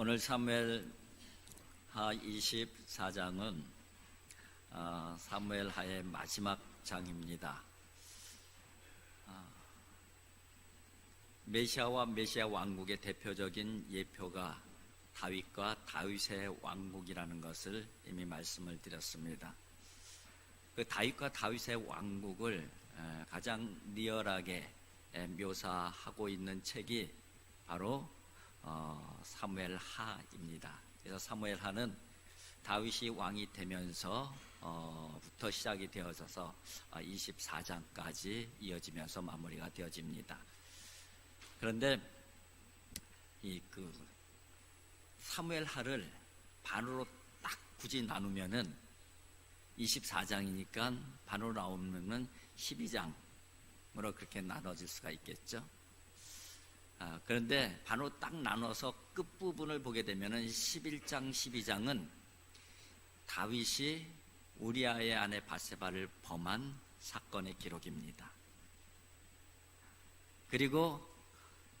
오늘 사무엘 하 24장은 어, 사무엘 하의 마지막 장입니다. 아, 메시아와 메시아 왕국의 대표적인 예표가 다윗과 다윗의 왕국이라는 것을 이미 말씀을 드렸습니다. 그 다윗과 다윗의 왕국을 에, 가장 리얼하게 에, 묘사하고 있는 책이 바로 어, 사무엘 하입니다. 그래서 사무엘 하는 다윗이 왕이 되면서 어, 부터 시작이 되어져서 24장까지 이어지면서 마무리가 되어집니다. 그런데 이 그 사무엘 하를 반으로 딱 굳이 나누면은 24장이니까 반으로 나오면은 12장으로 그렇게 나눠질 수가 있겠죠. 아, 그런데 반으로 딱 나눠서 끝부분을 보게 되면은 11장, 12장은 다윗이 우리아의 아내 바세바를 범한 사건의 기록입니다. 그리고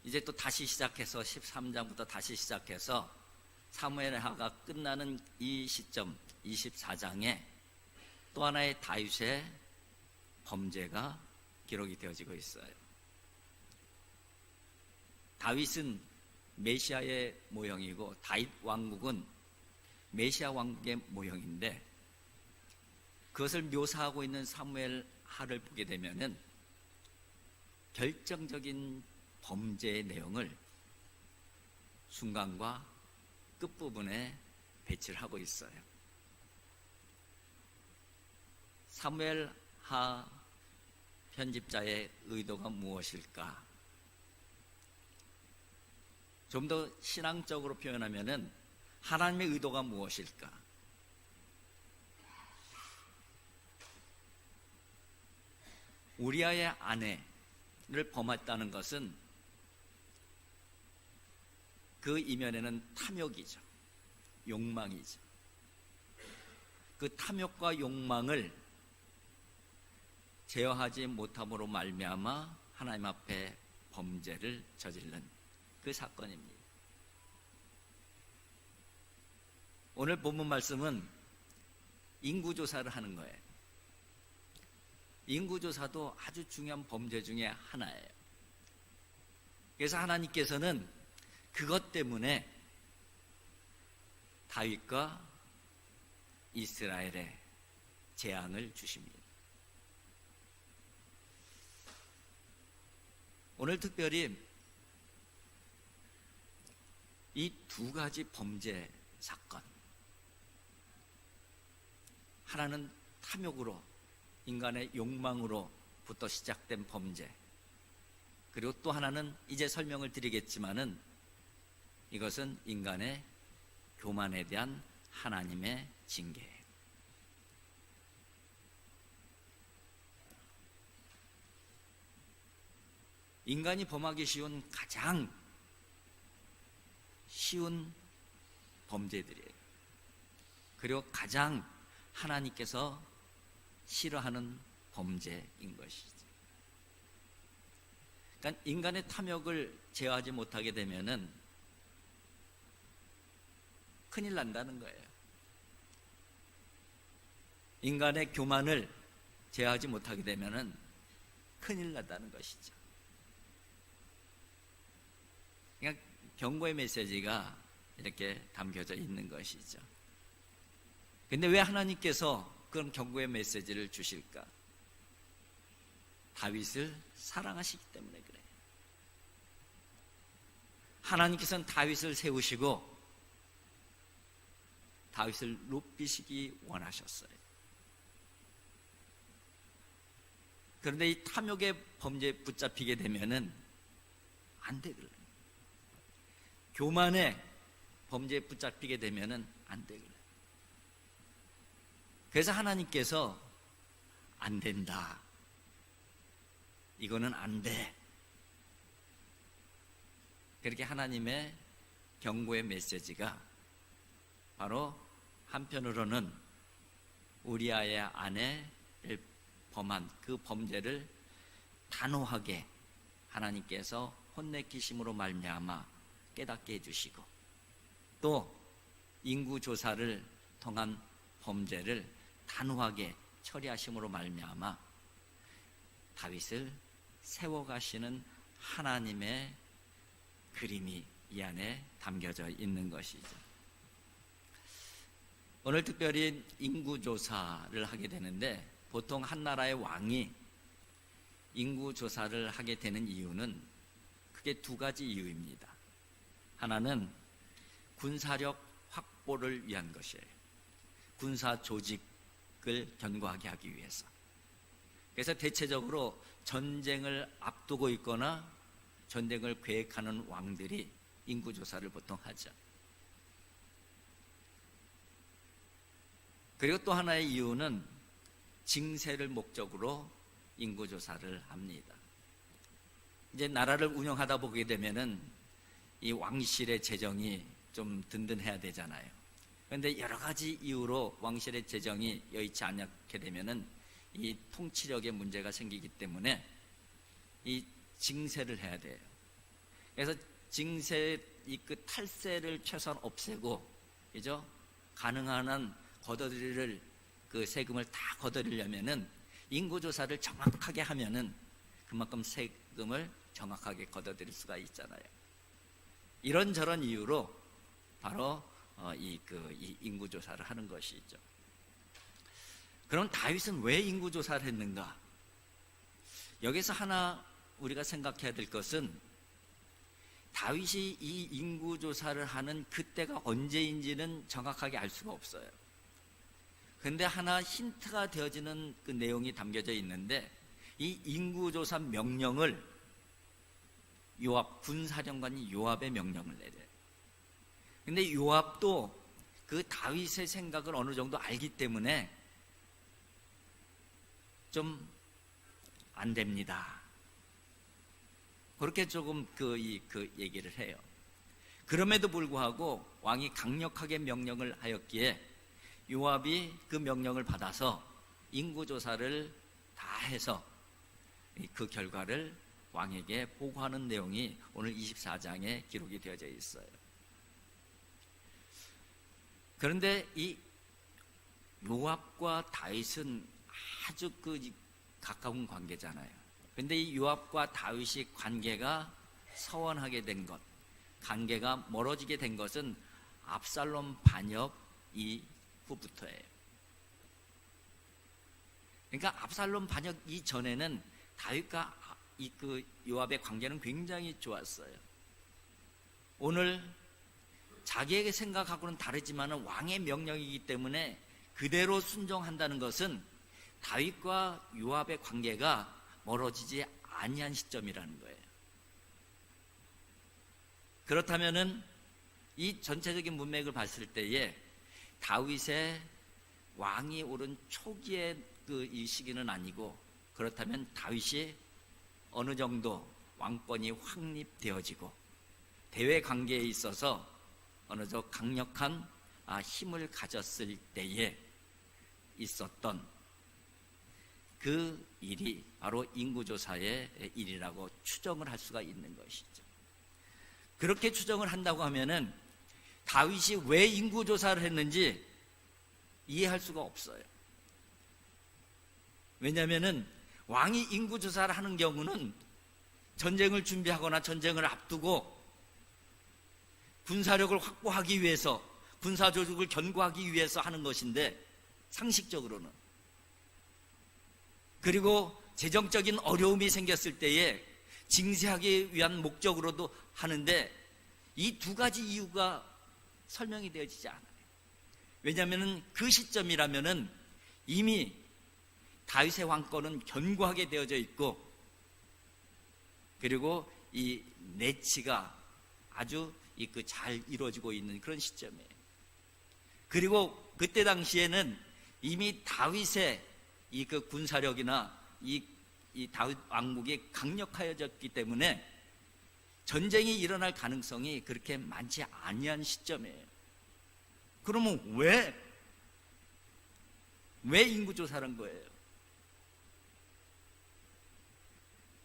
이제 또 다시 시작해서 13장부터 다시 시작해서 사무엘하가 끝나는 이 시점 24장에 또 하나의 다윗의 범죄가 기록이 되어지고 있어요. 다윗은 메시아의 모형이고 다윗 왕국은 메시아 왕국의 모형인데 그것을 묘사하고 있는 사무엘 하를 보게 되면은 결정적인 범죄의 내용을 순간과 끝부분에 배치를 하고 있어요. 사무엘 하 편집자의 의도가 무엇일까? 좀 더 신앙적으로 표현하면은 하나님의 의도가 무엇일까? 우리아의 아내를 범했다는 것은 그 이면에는 탐욕이죠. 욕망이죠. 그 탐욕과 욕망을 제어하지 못함으로 말미암아 하나님 앞에 범죄를 저지른 그 사건입니다. 오늘 본문 말씀은 인구조사를 하는 거예요. 인구조사도 아주 중요한 범죄 중에 하나예요. 그래서 하나님께서는 그것 때문에 다윗과 이스라엘에 재앙을 주십니다. 오늘 특별히 이 두 가지 범죄 사건. 하나는 탐욕으로, 인간의 욕망으로부터 시작된 범죄. 그리고 또 하나는 이제 설명을 드리겠지만은 이것은 인간의 교만에 대한 하나님의 징계예요. 인간이 범하기 쉬운 가장 쉬운 범죄들이에요. 그리고 가장 하나님께서 싫어하는 범죄인 것이죠. 그러니까 인간의 탐욕을 제어하지 못하게 되면은 큰일 난다는 거예요. 인간의 교만을 제어하지 못하게 되면은 큰일 난다는 것이죠. 그러니까 경고의 메시지가 이렇게 담겨져 있는 것이죠. 근데 왜 하나님께서 그런 경고의 메시지를 주실까? 다윗을 사랑하시기 때문에 그래요. 하나님께서는 다윗을 세우시고 다윗을 높이시기 원하셨어요. 그런데 이 탐욕의 범죄에 붙잡히게 되면은 안 되거든요. 교만의 범죄에 붙잡히게 되면은 안 되거든요. 그래서 하나님께서 안 된다. 이거는 안 돼. 그렇게 하나님의 경고의 메시지가 바로 한편으로는 우리아의 아내를 범한 그 범죄를 단호하게 하나님께서 혼내키심으로 말미암아 깨닫게 해주시고 또 인구 조사를 통한 범죄를 단호하게 처리하심으로 말미암아 다윗을 세워가시는 하나님의 그림이 이 안에 담겨져 있는 것이죠. 오늘 특별히 인구 조사를 하게 되는데 보통 한 나라의 왕이 인구 조사를 하게 되는 이유는 크게 두 가지 이유입니다. 하나는 군사력 확보를 위한 것이에요. 군사 조직을 견고하게 하기 위해서. 그래서 대체적으로 전쟁을 앞두고 있거나 전쟁을 계획하는 왕들이 인구 조사를 보통 하죠. 그리고 또 하나의 이유는 징세를 목적으로 인구 조사를 합니다. 이제 나라를 운영하다 보게 되면은 이 왕실의 재정이 좀 든든해야 되잖아요. 그런데 여러 가지 이유로 왕실의 재정이 여의치 않게 되면은 이 통치력에 문제가 생기기 때문에 이 징세를 해야 돼요. 그래서 징세 이 그 탈세를 최소한 없애고 그죠? 가능한 한 걷어들일 그 세금을 다 걷어들이려면은 인구 조사를 정확하게 하면은 그만큼 세금을 정확하게 걷어들일 수가 있잖아요. 이런저런 이유로 바로 어, 이 인구 조사를 하는 것이죠. 그럼 다윗은 왜 인구 조사를 했는가? 여기서 하나 우리가 생각해야 될 것은 다윗이 이 인구 조사를 하는 그때가 언제인지는 정확하게 알 수가 없어요. 근데 하나 힌트가 되어지는 그 내용이 담겨져 있는데 이 인구 조사 명령을 요압 군사령관이 요압의 명령을 내려요. 근데 요압도 그 다윗의 생각을 어느 정도 알기 때문에 좀 안 됩니다. 그렇게 조금 그, 이, 그 얘기를 해요. 그럼에도 불구하고 왕이 강력하게 명령을 하였기에 요압이 그 명령을 받아서 인구조사를 다 해서 그 결과를 왕에게 보고하는 내용이 오늘 24장에 기록이 되어져 있어요. 그런데 이 요압과 다윗은 아주 그 가까운 관계잖아요. 근데 이 요압과 다윗이 관계가 서원하게 된 것, 관계가 멀어지게 된 것은 압살롬 반역 이후부터예요. 그러니까 압살롬 반역 이전에는 다윗과 이 그 요압의 관계는 굉장히 좋았어요. 오늘 자기에게 생각하고는 다르지만 왕의 명령이기 때문에 그대로 순종한다는 것은 다윗과 요압의 관계가 멀어지지 아니한 시점이라는 거예요. 그렇다면은 이 전체적인 문맥을 봤을 때에 다윗의 왕이 오른 초기의 그 이 시기는 아니고 그렇다면 다윗이 어느 정도 왕권이 확립되어지고 대외 관계에 있어서 어느 정도 강력한 아, 힘을 가졌을 때에 있었던 그 일이 바로 인구조사의 일이라고 추정을 할 수가 있는 것이죠. 그렇게 추정을 한다고 하면은 다윗이 왜 인구조사를 했는지 이해할 수가 없어요. 왜냐하면은 왕이 인구 조사를 하는 경우는 전쟁을 준비하거나 전쟁을 앞두고 군사력을 확보하기 위해서 군사 조직을 견고하기 위해서 하는 것인데 상식적으로는 그리고 재정적인 어려움이 생겼을 때에 징세하기 위한 목적으로도 하는데 이 두 가지 이유가 설명이 되어지지 않아요. 왜냐하면 그 시점이라면은 이미 다윗의 왕권은 견고하게 되어져 있고 그리고 이 내치가 아주 그잘 이루어지고 있는 그런 시점이에요. 그리고 그때 당시에는 이미 다윗의 이 그 군사력이나 이, 이 다윗 왕국이 강력하여졌기 때문에 전쟁이 일어날 가능성이 그렇게 많지 아니한 시점이에요. 그러면 왜, 왜 인구조사를 한 거예요?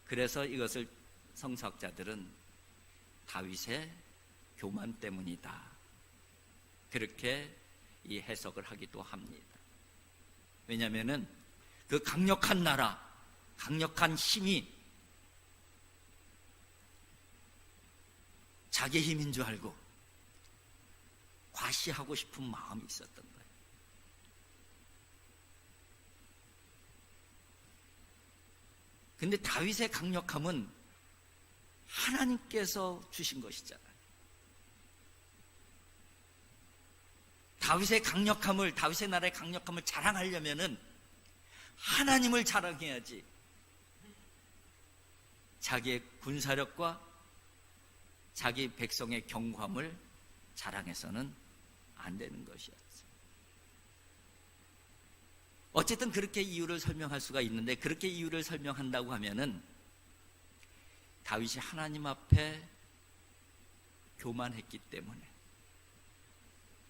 그래서 이것을 성서학자들은 다윗의 교만 때문이다. 그렇게 이 해석을 하기도 합니다. 왜냐하면은 그 강력한 나라, 강력한 힘이 자기 힘인 줄 알고 과시하고 싶은 마음이 있었던 거예요. 근데 다윗의 강력함은 하나님께서 주신 것이잖아요. 다윗의 강력함을 다윗의 나라의 강력함을 자랑하려면은 하나님을 자랑해야지. 자기의 군사력과 자기 백성의 경감을 자랑해서는 안 되는 것이었 어쨌든 그렇게 이유를 설명할 수가 있는데 그렇게 이유를 설명한다고 하면은 다윗이 하나님 앞에 교만했기 때문에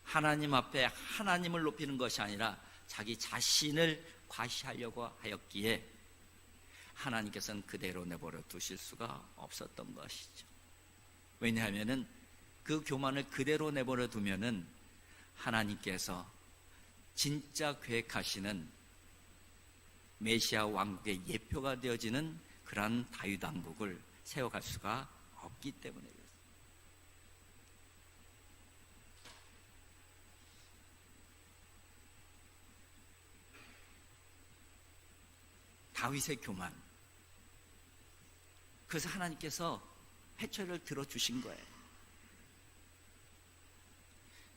하나님 앞에 하나님을 높이는 것이 아니라 자기 자신을 과시하려고 하였기에 하나님께서는 그대로 내버려 두실 수가 없었던 것이죠. 왜냐하면은 그 교만을 그대로 내버려 두면은 하나님께서 진짜 계획하시는 메시아 왕국의 예표가 되어지는 그러한 다윗 왕국을 세워갈 수가 없기 때문에. 다윗의 교만. 그래서 하나님께서 해초를 들어주신 거예요.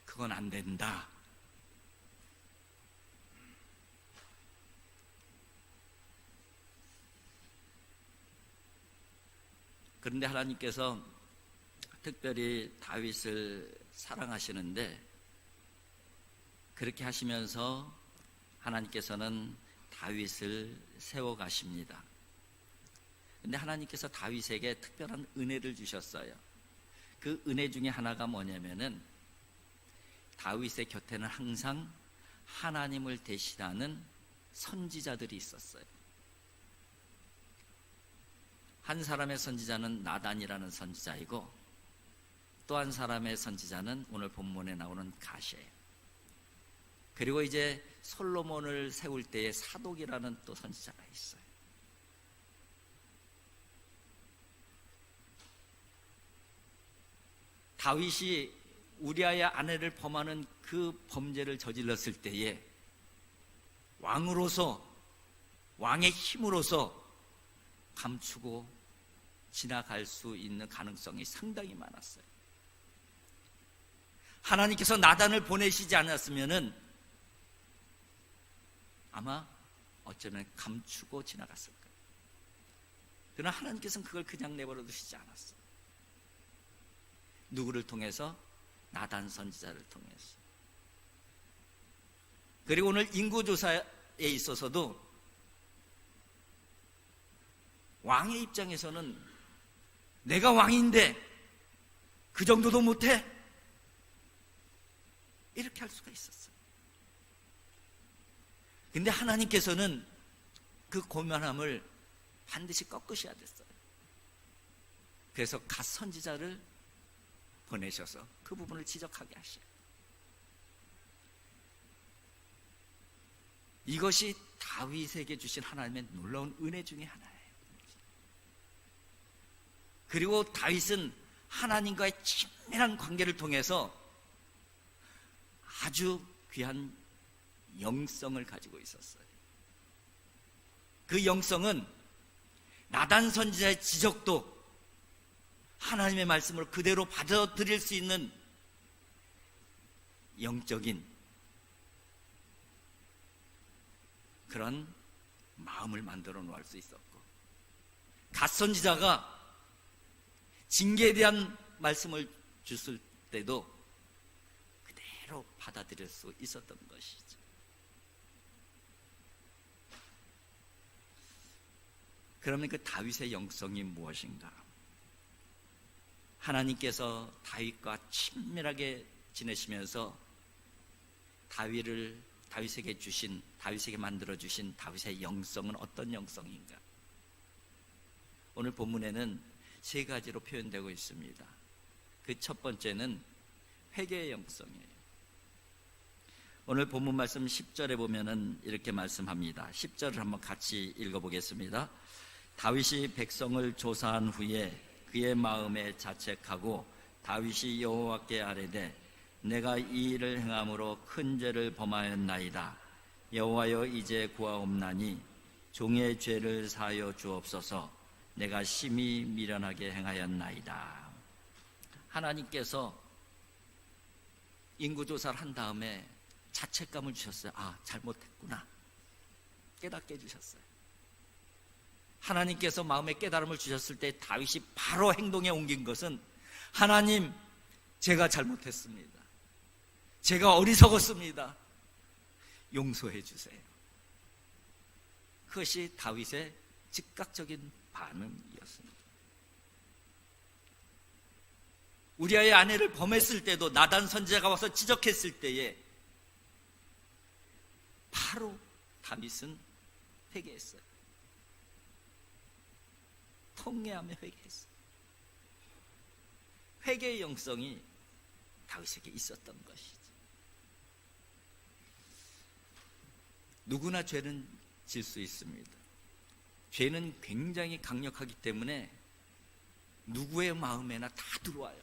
그건 안 된다. 그런데 하나님께서 특별히 다윗을 사랑하시는데 그렇게 하시면서 하나님께서는 다윗을 세워 가십니다. 근데 하나님께서 다윗에게 특별한 은혜를 주셨어요. 그 은혜 중에 하나가 뭐냐면은 다윗의 곁에는 항상 하나님을 대신하는 선지자들이 있었어요. 한 사람의 선지자는 나단이라는 선지자이고 또 한 사람의 선지자는 오늘 본문에 나오는 가시예요. 그리고 이제 솔로몬을 세울 때의 사독이라는 또 선지자가 있어요. 다윗이 우리아의 아내를 범하는 그 범죄를 저질렀을 때에 왕으로서 왕의 힘으로서 감추고 지나갈 수 있는 가능성이 상당히 많았어요. 하나님께서 나단을 보내시지 않았으면은 아마 어쩌면 감추고 지나갔을 거예요. 그러나 하나님께서는 그걸 그냥 내버려 두시지 않았어요. 누구를 통해서? 나단 선지자를 통해서. 그리고 오늘 인구조사에 있어서도 왕의 입장에서는 내가 왕인데 그 정도도 못해? 이렇게 할 수가 있었어요. 근데 하나님께서는 그 고면함을 반드시 꺾으셔야 됐어요. 그래서 갓 선지자를 보내셔서 그 부분을 지적하게 하셔요. 이것이 다윗에게 주신 하나님의 놀라운 은혜 중의 하나예요. 그리고 다윗은 하나님과의 친밀한 관계를 통해서 아주 귀한 영성을 가지고 있었어요. 그 영성은 나단 선지자의 지적도 하나님의 말씀을 그대로 받아들일 수 있는 영적인 그런 마음을 만들어 놓을 수 있었고 갓 선지자가 징계에 대한 말씀을 줬을 때도 그대로 받아들일 수 있었던 것이죠. 그러면 그 다윗의 영성이 무엇인가? 하나님께서 다윗과 친밀하게 지내시면서 다윗을 다윗에게 주신 다윗에게 만들어 주신 다윗의 영성은 어떤 영성인가? 오늘 본문에는 세 가지로 표현되고 있습니다. 그 첫 번째는 회개의 영성이에요. 오늘 본문 말씀 10절에 보면은 이렇게 말씀합니다. 10절을 한번 같이 읽어보겠습니다. 다윗이 백성을 조사한 후에 그의 마음에 자책하고 다윗이 여호와께 아뢰되 내가 이 일을 행함으로 큰 죄를 범하였나이다. 여호와여 이제 구하옵나니 종의 죄를 사하여 주옵소서. 내가 심히 미련하게 행하였나이다. 하나님께서 인구조사를 한 다음에 자책감을 주셨어요. 아, 잘못했구나. 깨닫게 해주셨어요. 하나님께서 마음에 깨달음을 주셨을 때 다윗이 바로 행동에 옮긴 것은 하나님, 제가 잘못했습니다. 제가 어리석었습니다. 용서해 주세요. 그것이 다윗의 즉각적인 반응이었습니다. 우리아의 아내를 범했을 때도 나단 선지자가 와서 지적했을 때에 바로 다윗은 회개했어요. 통회하며 회개했어요. 회개의 영성이 다윗에게 있었던 것이죠. 누구나 죄는 질 수 있습니다. 죄는 굉장히 강력하기 때문에 누구의 마음에나 다 들어와요.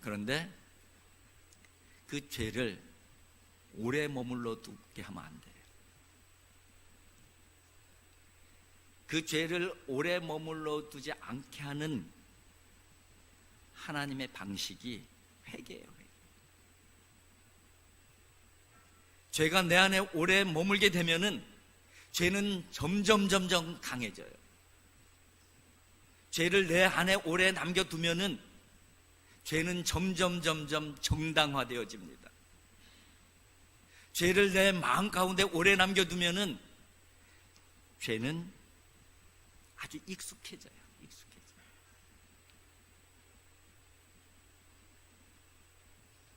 그런데 그 죄를 오래 머물러 두게 하면 안 돼요. 그 죄를 오래 머물러 두지 않게 하는 하나님의 방식이 회개예요. 회개. 죄가 내 안에 오래 머물게 되면은 죄는 점점 점점 강해져요. 죄를 내 안에 오래 남겨두면은 죄는 점점 점점 정당화되어집니다. 죄를 내 마음 가운데 오래 남겨두면은 죄는 아주 익숙해져요.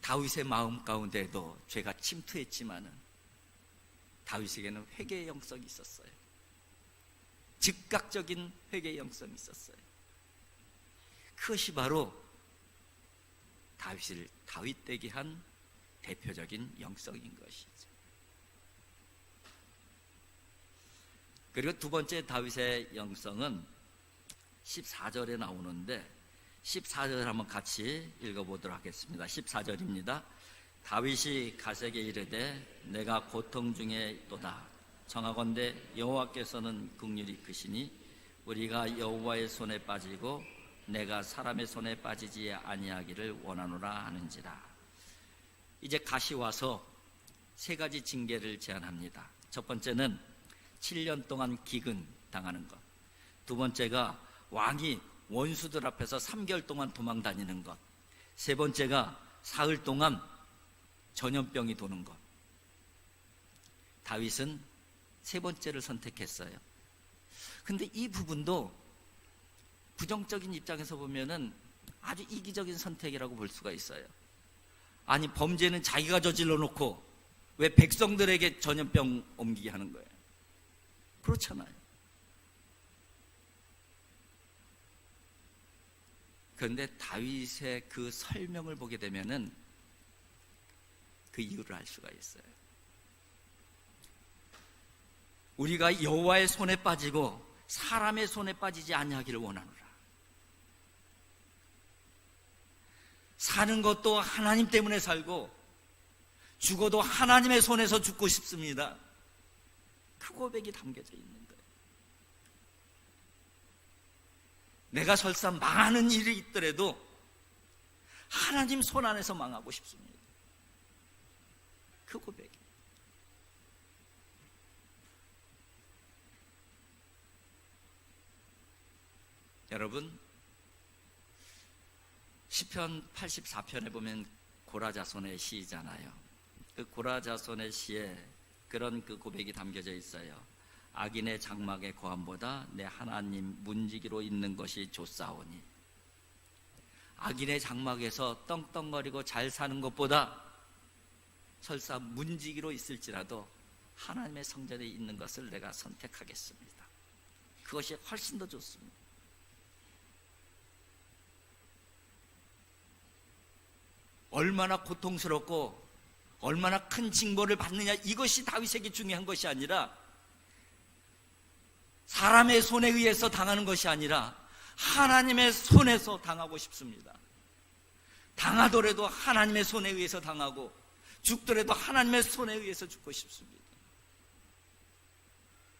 다윗의 마음 가운데도 죄가 침투했지만은 다윗에게는 회개의 영성이 있었어요. 즉각적인 회개의 영성이 있었어요. 그것이 바로 다윗을 다윗 되게 한 대표적인 영성인 것이죠. 그리고 두 번째 다윗의 영성은 14절에 나오는데 14절 한번 같이 읽어보도록 하겠습니다. 14절입니다. 다윗이 가세게 이르되 내가 고통 중에 있도다. 청하건대 여호와께서는 긍휼이 크시니 우리가 여호와의 손에 빠지고 내가 사람의 손에 빠지지 아니하기를 원하노라 하는지라. 이제 가시 와서 세 가지 징계를 제안합니다. 첫 번째는 7년 동안 기근 당하는 것. 두 번째가 왕이 원수들 앞에서 3개월 동안 도망 다니는 것. 세 번째가 사흘 동안 전염병이 도는 것. 다윗은 세 번째를 선택했어요. 근데 이 부분도 부정적인 입장에서 보면은 아주 이기적인 선택이라고 볼 수가 있어요. 아니, 범죄는 자기가 저질러 놓고 왜 백성들에게 전염병 옮기게 하는 거예요? 그렇잖아요. 그런데 다윗의 그 설명을 보게 되면은 그 이유를 알 수가 있어요. 우리가 여호와의 손에 빠지고 사람의 손에 빠지지 아니하기를 원하노라. 사는 것도 하나님 때문에 살고 죽어도 하나님의 손에서 죽고 싶습니다. 그 고백이 담겨져 거예요. 내가 설사 많은 일이 있더라도 하나님 손 안에서 망하고 싶습니다. 그 고백이. 여러분, 시편 84편에 보면 고라자손의 시잖아요. 그 고라자손의 시에 그런 그 고백이 담겨져 있어요. 악인의 장막의 고함보다 내 하나님 문지기로 있는 것이 좋사오니 악인의 장막에서 떵떵거리고 잘 사는 것보다 설사 문지기로 있을지라도 하나님의 성전에 있는 것을 내가 선택하겠습니다. 그것이 훨씬 더 좋습니다. 얼마나 고통스럽고 얼마나 큰 징벌을 받느냐 이것이 다윗에게 중요한 것이 아니라 사람의 손에 의해서 당하는 것이 아니라 하나님의 손에서 당하고 싶습니다. 당하더라도 하나님의 손에 의해서 당하고 죽더라도 하나님의 손에 의해서 죽고 싶습니다.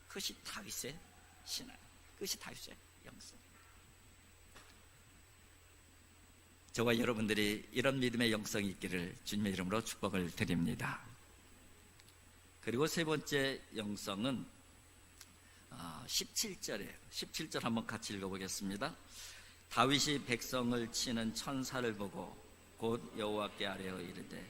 그것이 다윗의 신앙, 그것이 다윗의 영성. 저와 여러분들이 이런 믿음의 영성이 있기를 주님의 이름으로 축복을 드립니다. 그리고 세 번째 영성은 17절에 17절 한번 같이 읽어보겠습니다. 다윗이 백성을 치는 천사를 보고 곧 여호와께 아뢰어 이르되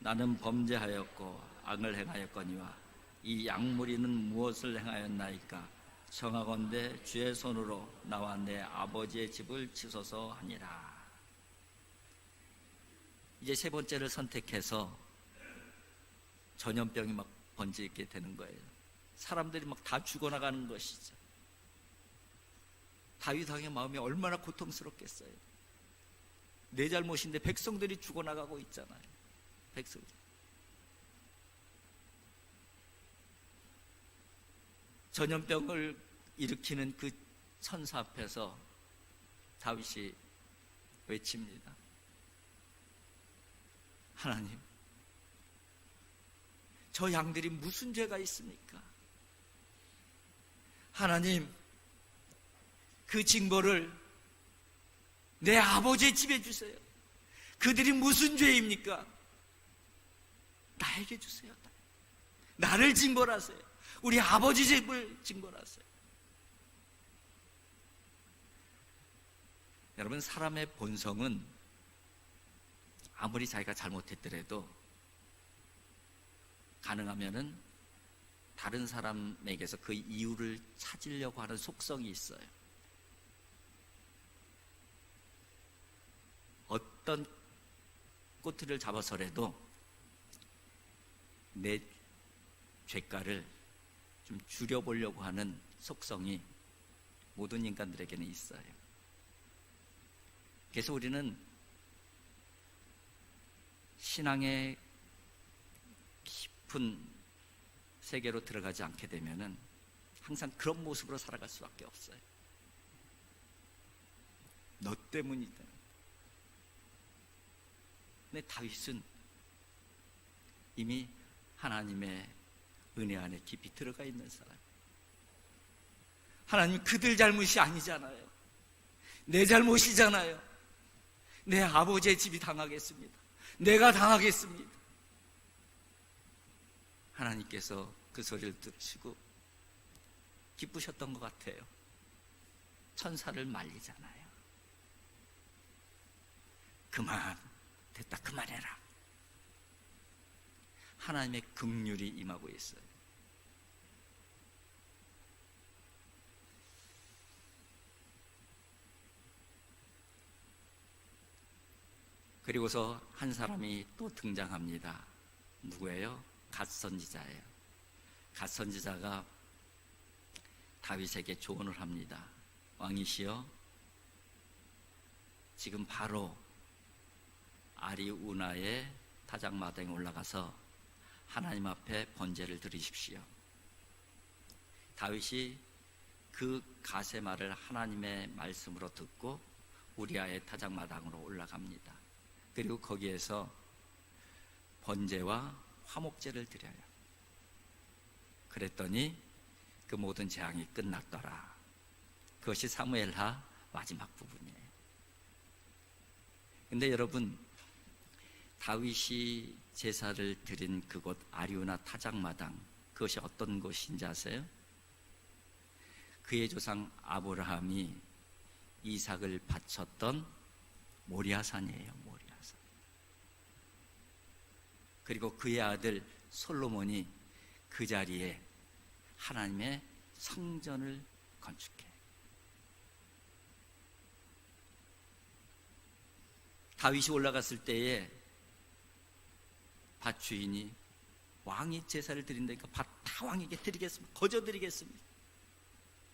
나는 범죄하였고 악을 행하였거니와 이 양무리는 무엇을 행하였나이까 청하건대 주의 손으로 나와 내 아버지의 집을 치소서 하니라. 이제 세 번째를 선택해서 전염병이 막 번지게 되는 거예요. 사람들이 막 다 죽어나가는 것이죠. 다윗 왕의 마음이 얼마나 고통스럽겠어요. 내 잘못인데 백성들이 죽어나가고 있잖아요. 백성들. 전염병을 일으키는 그 천사 앞에서 다윗이 외칩니다. 하나님, 저 양들이 무슨 죄가 있습니까? 하나님, 그 징벌을 내 아버지의 집에 주세요. 그들이 무슨 죄입니까? 나에게 주세요. 나를 징벌하세요. 우리 아버지 집을 징벌하세요. 여러분, 사람의 본성은 아무리 자기가 잘못했더라도 가능하면은 다른 사람에게서 그 이유를 찾으려고 하는 속성이 있어요. 어떤 꼬투리를 잡아서라도 내 죄가를 좀 줄여보려고 하는 속성이 모든 인간들에게는 있어요. 그래서 우리는 신앙의 깊은 세계로 들어가지 않게 되면은 항상 그런 모습으로 살아갈 수밖에 없어요. 너 때문이다. 근데 다윗은 이미 하나님의 은혜 안에 깊이 들어가 있는 사람. 하나님 그들 잘못이 아니잖아요. 내 잘못이잖아요. 내 아버지의 집이 당하겠습니다. 내가 당하겠습니다. 하나님께서 그 소리를 들으시고 기쁘셨던 것 같아요. 천사를 말리잖아요. 그만, 됐다, 그만해라. 하나님의 긍휼이 임하고 있어요. 그리고서 한 사람이 또 등장합니다. 누구예요? 갓 선지자예요. 갓 선지자가 다윗에게 조언을 합니다. 왕이시여, 지금 바로 아리우나의 타작마당에 올라가서 하나님 앞에 번제를 드리십시오. 다윗이 그 갓의 말을 하나님의 말씀으로 듣고 우리아의 타작마당으로 올라갑니다. 그리고 거기에서 번제와 화목제를 드려요. 그랬더니 그 모든 재앙이 끝났더라. 그것이 사무엘하 마지막 부분이에요. 근데 여러분 다윗이 제사를 드린 그곳 아리우나 타작마당 그것이 어떤 곳인지 아세요? 그의 조상 아브라함이 이삭을 바쳤던 모리아산이에요. 모리아산. 그리고 그의 아들 솔로몬이 그 자리에 하나님의 성전을 건축해. 다윗이 올라갔을 때에 밭 주인이 왕이 제사를 드린다니까 밭 다 왕에게 드리겠습니다. 거저 드리겠습니다.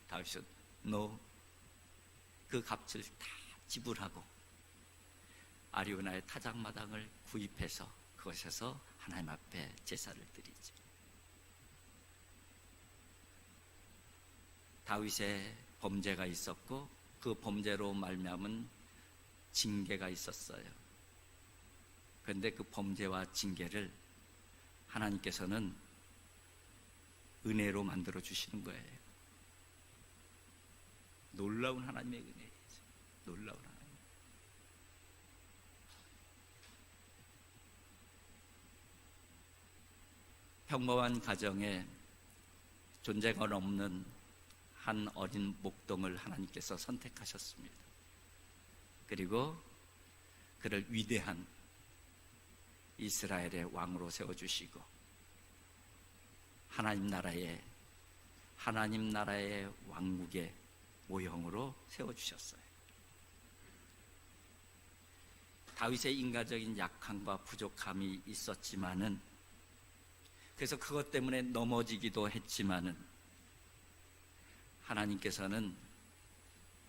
다윗은 너그 값을 다 지불하고 아리우나의 타작마당을 구입해서 그곳에서 하나님 앞에 제사를 드리죠. 다윗의 범죄가 있었고 그 범죄로 말미암은 징계가 있었어요. 그런데 그 범죄와 징계를 하나님께서는 은혜로 만들어 주시는 거예요. 놀라운 하나님의 은혜죠. 놀라운 하나님. 평범한 가정에 존재가 없는 한 어린 목동을 하나님께서 선택하셨습니다. 그리고 그를 위대한 이스라엘의 왕으로 세워주시고 하나님 나라의 하나님 나라의 왕국의 모형으로 세워주셨어요. 다윗의 인간적인 약함과 부족함이 있었지만은 그래서 그것 때문에 넘어지기도 했지만은 하나님께서는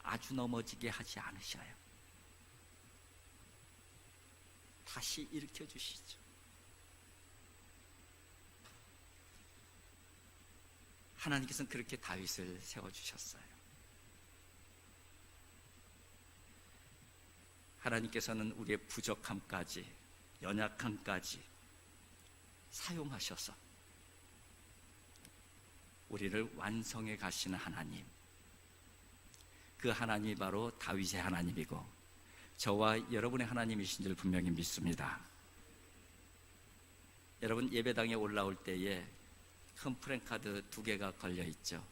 아주 넘어지게 하지 않으셔요. 다시 일으켜 주시죠. 하나님께서는 그렇게 다윗을 세워 주셨어요. 하나님께서는 우리의 부족함까지 연약함까지 사용하셔서 우리를 완성해 가시는 하나님. 그 하나님이 바로 다윗의 하나님이고 저와 여러분의 하나님이신 줄 분명히 믿습니다. 여러분 예배당에 올라올 때에 큰 프랭카드 두 개가 걸려 있죠.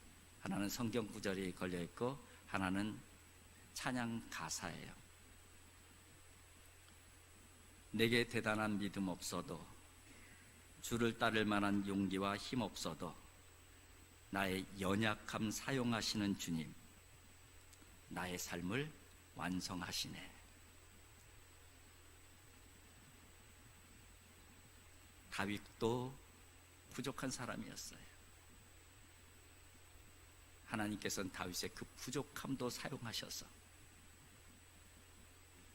하나는 성경 구절이 걸려 있고 하나는 찬양 가사예요. 내게 대단한 믿음 없어도 주를 따를 만한 용기와 힘 없어도 나의 연약함 사용하시는 주님, 나의 삶을 완성하시네. 다윗도 부족한 사람이었어요. 하나님께서는 다윗의 그 부족함도 사용하셔서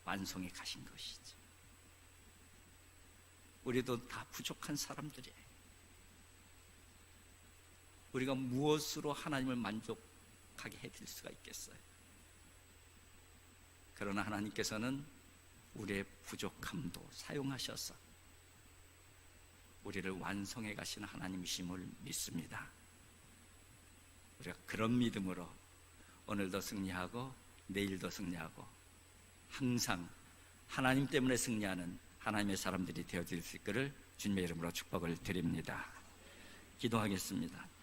완성해 가신 것이죠. 우리도 다 부족한 사람들이에요. 우리가 무엇으로 하나님을 만족하게 해드릴 수가 있겠어요? 그러나 하나님께서는 우리의 부족함도 사용하셔서 우리를 완성해 가시는 하나님이심을 믿습니다. 우리가 그런 믿음으로 오늘도 승리하고 내일도 승리하고 항상 하나님 때문에 승리하는 하나님의 사람들이 되어질 수 있기를 주님의 이름으로 축복을 드립니다. 기도하겠습니다.